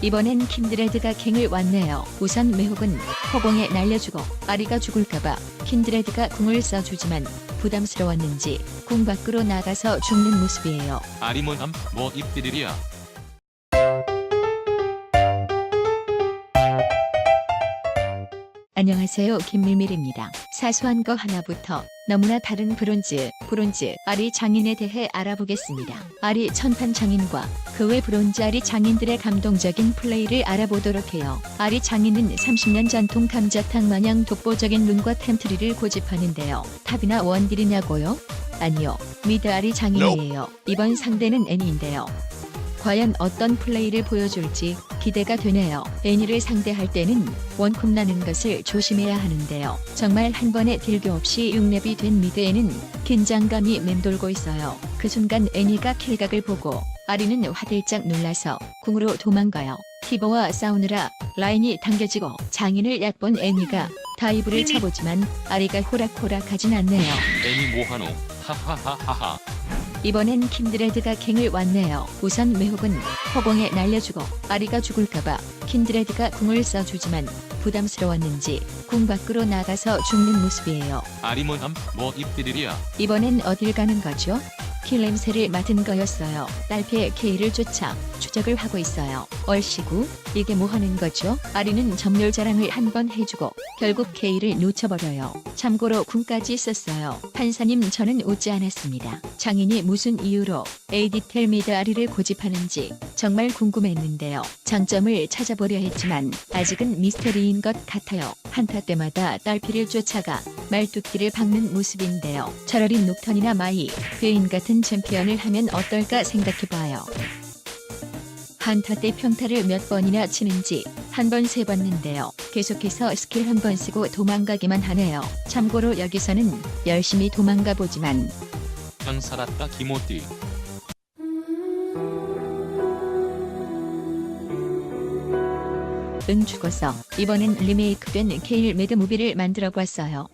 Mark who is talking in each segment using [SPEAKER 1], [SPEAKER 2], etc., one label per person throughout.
[SPEAKER 1] 이번엔 킨드레드가 갱을 왔네요. 우선 매혹은 허공에 날려주고 아리가 죽을까봐 킨드레드가 궁을 써주지만 부담스러웠는지 궁 밖으로 나가서 죽는 모습이에요.
[SPEAKER 2] 아리모함 뭐 입들이랴
[SPEAKER 1] 안녕하세요 김밀밀입니다. 사소한 거 하나부터 너무나 다른 브론즈, 브론즈 아리 장인에 대해 알아보겠습니다. 아리 천판 장인과 그 외 브론즈 아리 장인들의 감동적인 플레이를 알아보도록 해요. 아리 장인은 30년 전통 감자탕 마냥 독보적인 룬과 템트리를 고집하는데요. 탑이나 원딜이냐고요? 아니요. 미드 아리 장인이에요. 이번 상대는 애니인데요. 과연 어떤 플레이를 보여줄지 기대가 되네요. 애니를 상대할 때는 원콤 나는 것을 조심해야 하는데요. 정말 한 번에 딜교 없이 6렙이 된 미드에는 긴장감이 맴돌고 있어요. 그 순간 애니가 킬각을 보고 아리는 화들짝 놀라서 궁으로 도망가요. 티버와 싸우느라 라인이 당겨지고 장인을 얕본 애니가 다이브를 쳐보지만 아리가 호락호락하진 않네요.
[SPEAKER 2] 애니 모하노 하하하하하
[SPEAKER 1] 이번엔 킨드레드가 갱을 왔네요. 우선 매혹은 허공에 날려주고 아리가 죽을까봐 킨드레드가 궁을 써주지만 부담스러웠는지 궁 밖으로 나가서 죽는 모습이에요.
[SPEAKER 2] 아리모함 뭐 입들이랴
[SPEAKER 1] 이번엔 어딜 가는 거죠? 킬 냄새를 맡은 거였어요. 딸피의 K를 쫓아 추적을 하고 있어요. 얼씨구 이게 뭐 하는 거죠? 아리는 점멸 자랑을 한 번 해주고 결국 K를 놓쳐버려요. 참고로 궁까지 썼어요. 판사님 저는 웃지 않았습니다. 장인이 무슨 이유로 에이디텔 미드 아리를 고집하는지 정말 궁금했는데요. 장점을 찾아보려 했지만 아직은 미스터리인 것 같아요. 한타 때마다 딸피를 쫓아가 말뚝기를 박는 모습인데요. 차라리 녹턴이나 마이, 베인 같은 챔피언을 하면 어떨까 생각해봐요. 한타 때 평타를 몇 번이나 치는지 한 번 세봤는데요. 계속해서 스킬 한 번 쓰고 도망가기만 하네요. 참고로 여기서는 열심히 도망가 보지만
[SPEAKER 2] 현 살았다 기모띠
[SPEAKER 1] 응 죽어서 이번엔 리메이크된 케일 매드 무비를 만들어 봤어요.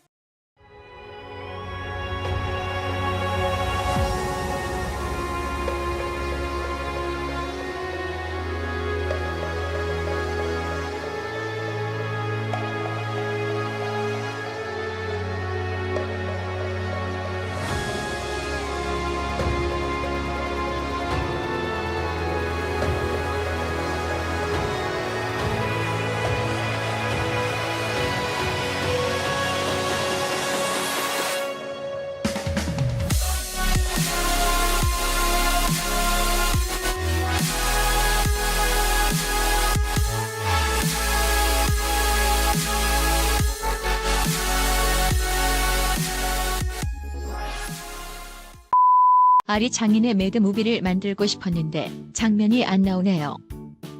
[SPEAKER 1] 아리 장인의 매드 무비를 만들고 싶었는데 장면이 안 나오네요.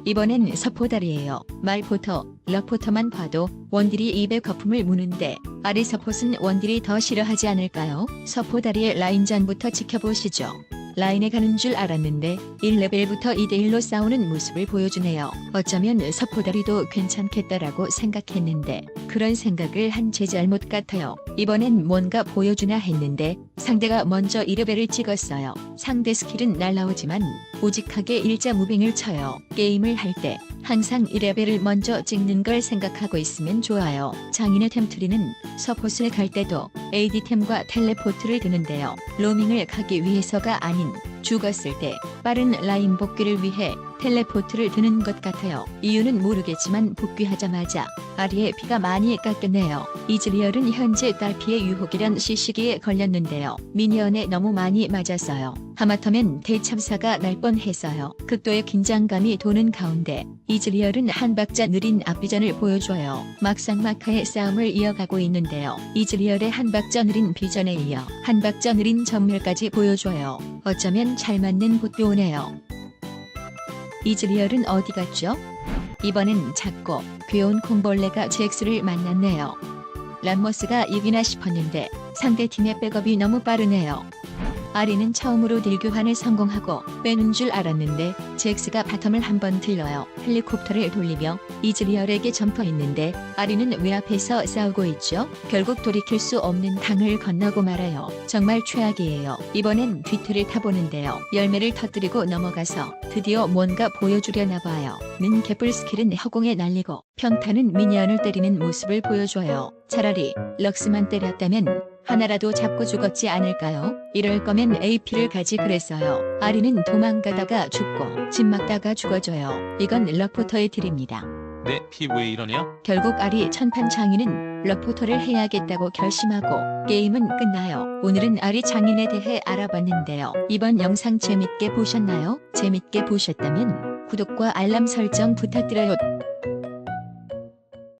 [SPEAKER 1] 이번엔 서포달이에요. 말포터, 럭포터만 봐도 원딜이 입에 거품을 무는데 아리 서폿은 원딜이 더 싫어하지 않을까요? 서포다리의 라인전부터 지켜보시죠. 라인에 가는 줄 알았는데 1레벨부터 2대1로 싸우는 모습을 보여주네요. 어쩌면 서포다리도 괜찮겠다라고 생각했는데 그런 생각을 한 제 잘못 같아요. 이번엔 뭔가 보여주나 했는데 상대가 먼저 1레벨을 찍었어요. 상대 스킬은 날라오지만 우직하게 일자 무빙을 쳐요. 게임을 할 때 항상 1레벨을 먼저 찍는 걸 생각하고 있으면 좋아요. 장인의 템트리는 서폿을 갈 때도 AD템과 텔레포트를 드는데요. 로밍을 가기 위해서가 아닌 죽었을 때 빠른 라인 복귀를 위해 텔레포트를 드는 것 같아요. 이유는 모르겠지만 복귀하자마자 아리의 피가 많이 깎였네요. 이즈리얼은 현재 딸피의 유혹이란 시시기에 걸렸는데요. 미니언에 너무 많이 맞았어요. 하마터면 대참사가 날 뻔했어요. 극도의 긴장감이 도는 가운데 이즈리얼은 한 박자 느린 앞비전을 보여줘요. 막상막하의 싸움을 이어가고 있는데요. 이즈리얼의 한 박자 느린 비전에 이어 한 박자 느린 전멸까지 보여줘요. 어쩌면 잘 맞는 보드오네요. 이즈리얼은 어디 갔죠? 이번엔 작고 귀여운 콩벌레가 잭스를 만났네요. 람머스가 이기나 싶었는데 상대 팀의 백업이 너무 빠르네요. 아리는 처음으로 딜교환에 성공하고 빼는 줄 알았는데 잭스가 바텀을 한번 들러요. 헬리콥터를 돌리며 이즈리얼에게 점퍼했는데 아리는 왜 앞에서 싸우고 있죠? 결국 돌이킬 수 없는 강을 건너고 말아요. 정말 최악이에요. 이번엔 뒤틀을 타보는데요. 열매를 터뜨리고 넘어가서 드디어 뭔가 보여주려나 봐요. 는 개뿔 스킬은 허공에 날리고 평타는 미니언을 때리는 모습을 보여줘요. 차라리 럭스만 때렸다면 하나라도 잡고 죽었지 않을까요? 이럴 거면 AP를 가지 그랬어요. 아리는 도망가다가 죽고 집 막다가 죽어줘요. 이건 럭포터의 딜입니다.
[SPEAKER 2] 내 피 왜 이러냐?
[SPEAKER 1] 결국 아리 천판 장인은 럭포터를 해야겠다고 결심하고 게임은 끝나요. 오늘은 아리 장인에 대해 알아봤는데요. 이번 영상 재밌게 보셨나요? 재밌게 보셨다면 구독과 알람 설정 부탁드려요.